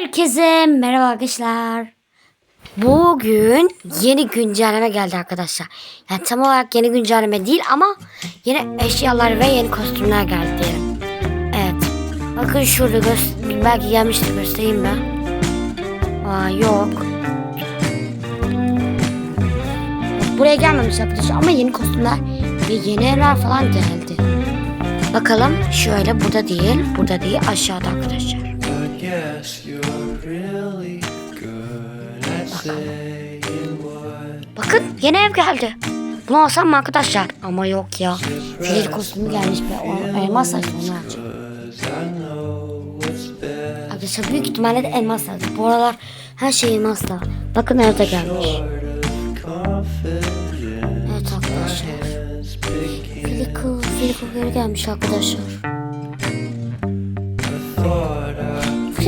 Herkese merhaba arkadaşlar. Bugün yeni güncelleme geldi arkadaşlar. Yani tam olarak yeni güncelleme değil ama yeni eşyalar ve yeni kostümler geldi diyelim. Evet. Bakın şurada gö- belki gelmiştir göstereyim ben. Aa yok. Buraya gelmemiş arkadaşlar ama yeni kostümler ve yeni evler falan geldi. Bakalım şöyle burada değil, burada değil aşağıda arkadaşlar. Yes, you're really good at saying what Bakın yeni ev geldi. Bunu alsam mı arkadaşlar? Ama yok ya. Fil kostümü gelmiş be. O, elmas saçlı onu alacağım. Arkadaşlar büyük ihtimalle de elmas saçlı. Bu aralar her şey elmasla. Bakın nerede gelmiş. Evet arkadaşlar. Filiko, Filiko geri gelmiş arkadaşlar. thought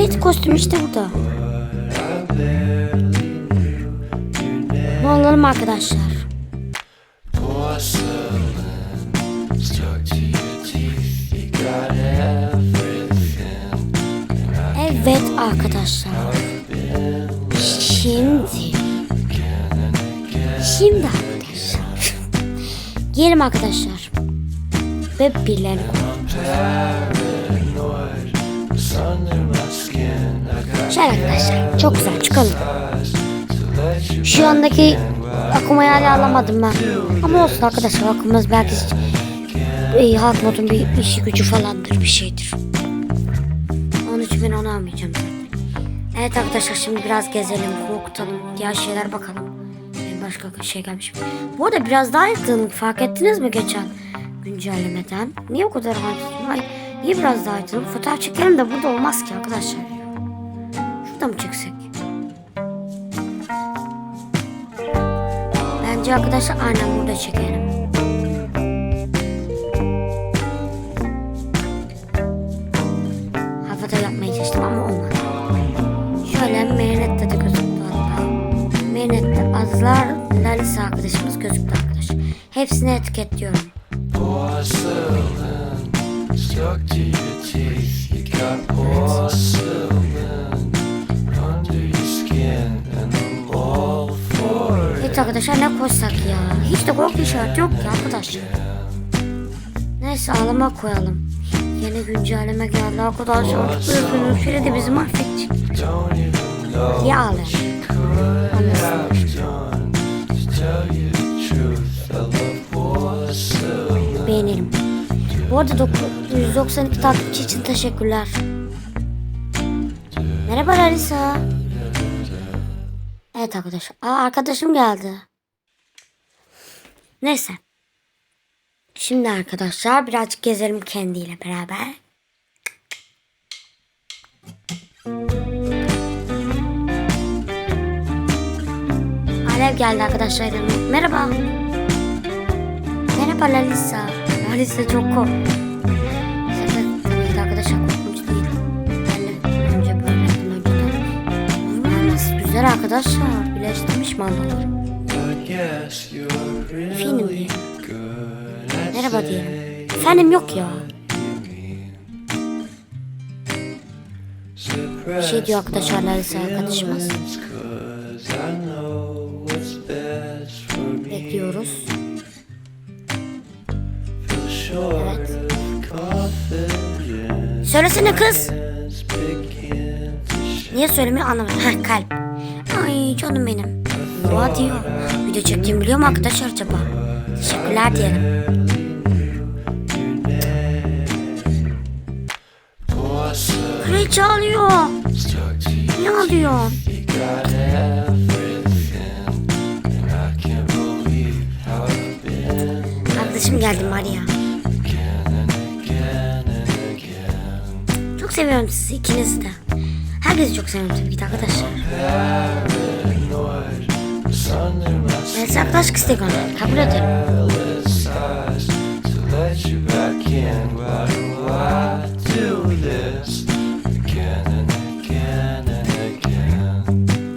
I Fred kostümü işte burada. Bunu alalım arkadaşlar. Evet arkadaşlar. Şimdi. Şimdi arkadaşlar. Giyelim arkadaşlar. Ve birilerini Şöyle arkadaşlar. Çok güzel çıkalım. Şu andaki akumayı hala alamadım ben. Ama olsun arkadaşlar akumamız belki e, halk modun bir işi gücü falandır bir şeydir. Onun için ben onu almayacağım. Evet arkadaşlar şimdi biraz gezelim, korkutalım, diğer şeyler bakalım. Ee, Başka şey gelmiş mi? Bu arada biraz daha aydınlık fark ettiniz mi geçen güncellemeden? Niye o kadar aydınlık? Ay, Niye biraz daha aydınlık? Fotoğraf çekelim de burada olmaz ki arkadaşlar. Şurada mı çeksek? Bence arkadaşlar aynen burada çekelim. Havada yapmaya çalıştım ama olmadı. Şöyle Marinette'de de gözüktü hatta. Marinette'de Azlar Lalisa arkadaşımız gözüktü arkadaşlar. Hepsini etiketliyorum. Porcelain Evet arkadaşlar ne koysak ya? Hiç de korku işareti yok ki arkadaşlar. Neyse ağlama koyalım. Yeni güncelleme geldi arkadaşlar. Üzgünüm şöyle de bizi mahvedecek. Love porcelain. Beğenirim. Bu arada doku- 192 takipçi için teşekkürler. Merhaba Larissa. Evet arkadaşlar. Aa, arkadaşım geldi. Neyse. Şimdi arkadaşlar birazcık gezelim kendiyle beraber. Alev geldi arkadaşlar. Merhaba. Merhaba Lalisa. Lalisa çok kork. Sakın tabii ki arkadaşlar güzel arkadaşlar. Birleştirmiş Finim really diye. Merhaba diyelim. Efendim yok ya. Bir şey diyor arkadaşlar Lalisa arkadaşımız. Bekliyoruz. Confidence. Söylesene kız. Niye söylemiyor anlamadım. Heh kalp. Ay canım benim. Dua diyor. Video çektiğimi biliyor mu arkadaşlar acaba? Teşekkürler diyelim. Kraliçe you. Ne been Arkadaşım geldi Maria. Çok seviyorum sizi ikinizi de. Herkesi çok seviyorum tabii ki de arkadaşlar. Ben arkadaşlık isteği gönderdim. Kabul ederim.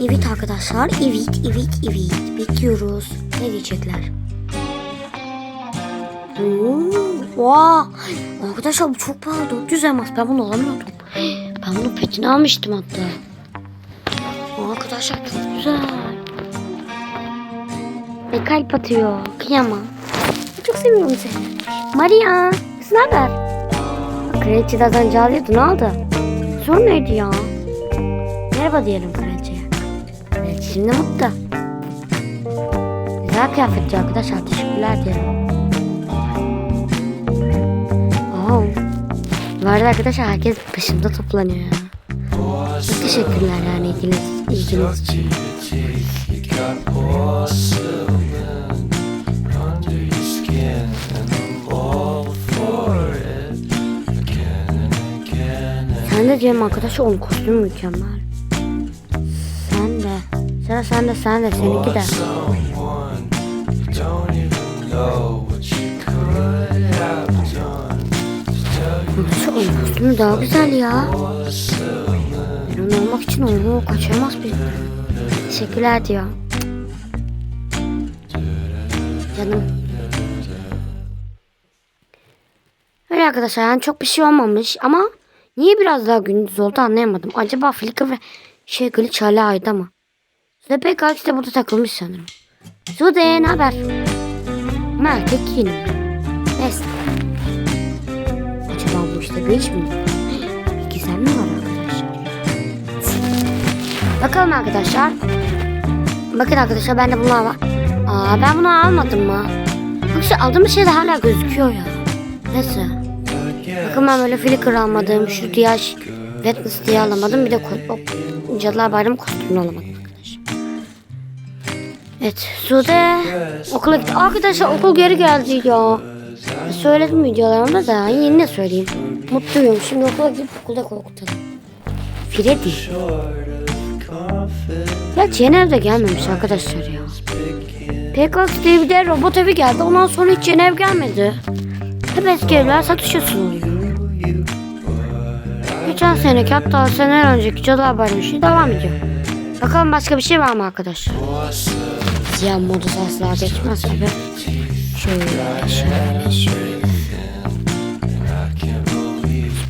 Evet arkadaşlar. Evet, evet, evet. Bekliyoruz. Ne diyecekler? Oo, wow. Arkadaşlar bu çok pahalı. 400 elmas. Ben bunu alamıyordum. Ben bunu petini almıştım hatta. Arkadaşlar çok güzel. Ve kalp atıyor. Kıyamam. Çok seviyorum seni. Maria. Kız ne haber? Kraliçe de az önce. Ne oldu? Sorun neydi ya? Merhaba diyelim kraliçeye. Kraliçe şimdi mutlu. Güzel kıyafetçi arkadaşlar. Teşekkürler diyelim. Arada arkadaşlar herkes peşimde toplanıyor ya. Çok teşekkürler yani ilginiz, ilginiz için. Sen de diyelim arkadaşlar onun kostümü mükemmel. Sen de. Sıra sen de sen de seninki de. Arkadaşlar onun kostümü daha güzel ya. Ben onu olmak için onu kaçırmaz bir. Teşekkürler diyor. Canım. Öyle arkadaşlar yani çok bir şey olmamış ama niye biraz daha gündüz oldu anlayamadım. Acaba Flickr ve şey glitch hala ayda mı? Sude pek de burada takılmış sanırım. Sude ne haber? Ama erkek giyinim. Neyse. Glitch mi? Gizem mi var arkadaşlar? Bakalım arkadaşlar. Bakın arkadaşlar bende bunlar var. Aa ben bunu almadım mı? Yoksa aldığım şey de hala gözüküyor ya. Neyse. Bakın ben böyle Flickr almadım. Şu diğer Wetness diye alamadım. Bir de o Cadılar Bayramı kostümünü alamadım arkadaşlar. Evet. Sude okula gitti. Arkadaşlar okul geri geldi ya. Söyledim videolarımda da yine söyleyeyim. Mutluyum. Şimdi okula gidip okulda korkutalım. Freddy. Ya Cenev de gelmemiş arkadaşlar ya. PKX diye bir de robot evi geldi. Ondan sonra hiç Cenev gelmedi. Hep eski evler satışa sunuluyor. Geçen seneki hatta seneler önceki Cadılar Bayramı işi devam ediyor. Bakalım başka bir şey var mı arkadaşlar? Ziyan modu asla geçmez gibi. Şöyle şöyle.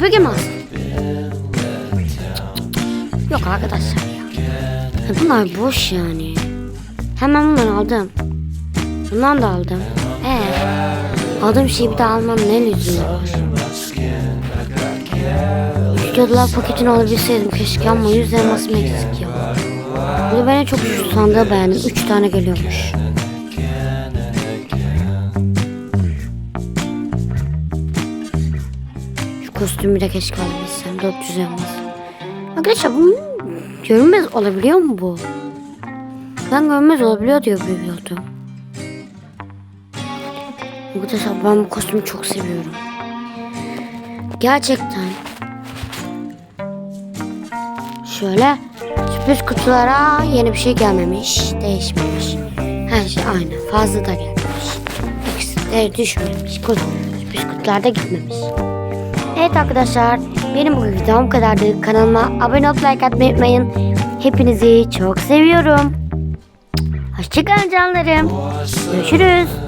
Alsın? Yok arkadaşlar ya. Bunlar boş yani. Hemen bunları aldım. Bundan da aldım. Ee, aldığım şeyi bir daha almam ne lüzumu var? Cadılar paketini alabilseydim keşke ama yüz elmasım eksik ya. Bu da ben en çok şu sandığı beğendim. Üç tane geliyormuş. Kostümü de keşke alabilsem. 400 elmas. Arkadaşlar bu görünmez olabiliyor mu bu? Ben görünmez olabiliyor diyor biliyordum. Arkadaşlar ben bu kostümü çok seviyorum. Gerçekten. Şöyle sürpriz kutulara yeni bir şey gelmemiş. Değişmemiş. Her şey aynı. Fazla da gelmemiş. Eksileri düşmemiş. Sürpriz kutularda gitmemiş. Evet arkadaşlar benim bu videom kadardı. Kanalıma abone olup like atmayı unutmayın. Hepinizi çok seviyorum. Hoşçakalın canlarım. Görüşürüz.